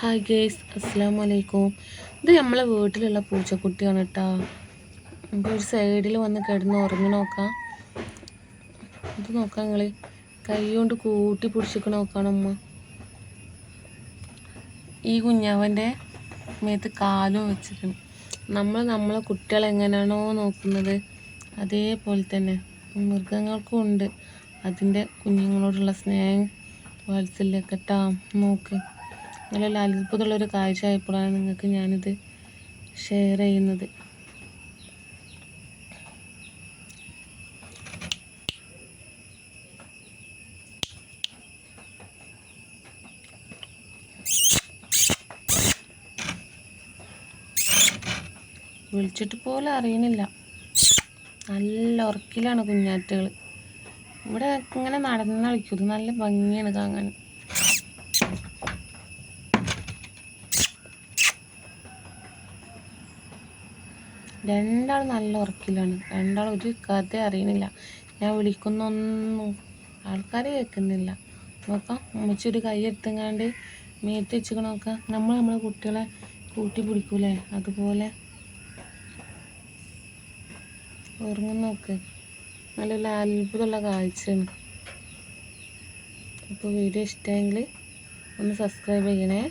Hi guys അസ്സാം വലൈക്കും ഇത് നമ്മളെ വീട്ടിലുള്ള പൂച്ചക്കുട്ടിയാണ് കേട്ടോ അപ്പോൾ ഒരു സൈഡിൽ വന്ന് കിടന്ന് ഉറങ്ങി നോക്കാം. ഇത് നോക്കാം നിങ്ങൾ കൈ കൊണ്ട് കൂട്ടി പിടിച്ചിട്ട് നോക്കണം അമ്മ ഈ കുഞ്ഞാവന്റെ മേത്ത് കാലും വെച്ചിട്ടുണ്ട് നമ്മൾ നമ്മളെ കുട്ടികളെ എങ്ങനെയാണോ നോക്കുന്നത് അതേപോലെ തന്നെ മൃഗങ്ങൾക്കും ഉണ്ട്. അതിന്റെ കുഞ്ഞുങ്ങളോടുള്ള സ്നേഹം വാത്സല്യമൊക്കെ കേട്ടോ നോക്ക്. നല്ല അത്ഭുതമുള്ളൊരു കാഴ്ച ആയപ്പോഴാണ് നിങ്ങൾക്ക് ഞാനിത് ഷെയർ ചെയ്യുന്നത്. വിളിച്ചിട്ട് പോലും അറിയണില്ല. നല്ല ഉറക്കിലാണ് കുഞ്ഞാറ്റകൾ ഇവിടെ ഇങ്ങനെ നടന്ന് കളിക്കും നല്ല ഭംഗിയാണ് കാണാൻ. രണ്ടാൾ നല്ല ഉറക്കിലാണ്. രണ്ടാൾ ഒരു കഥ അറിയണില്ല. ഞാൻ വിളിക്കുന്നൊന്നും ആൾക്കാർ കേൾക്കുന്നില്ല. നോക്കാം ഉമ്മച്ചി ഒരു കൈ എടുത്തെങ്ങാണ്ട് മേത്ത് നമ്മൾ നമ്മളെ കുട്ടികളെ കൂട്ടി പിടിക്കൂലേ? അതുപോലെ ഉറങ്ങുന്ന നോക്ക്. നല്ല അത്ഭുതമുള്ള കാഴ്ചയാണ്. അപ്പോൾ വീഡിയോ ഇഷ്ടമെങ്കിൽ ഒന്ന് സബ്സ്ക്രൈബ് ചെയ്യണേ.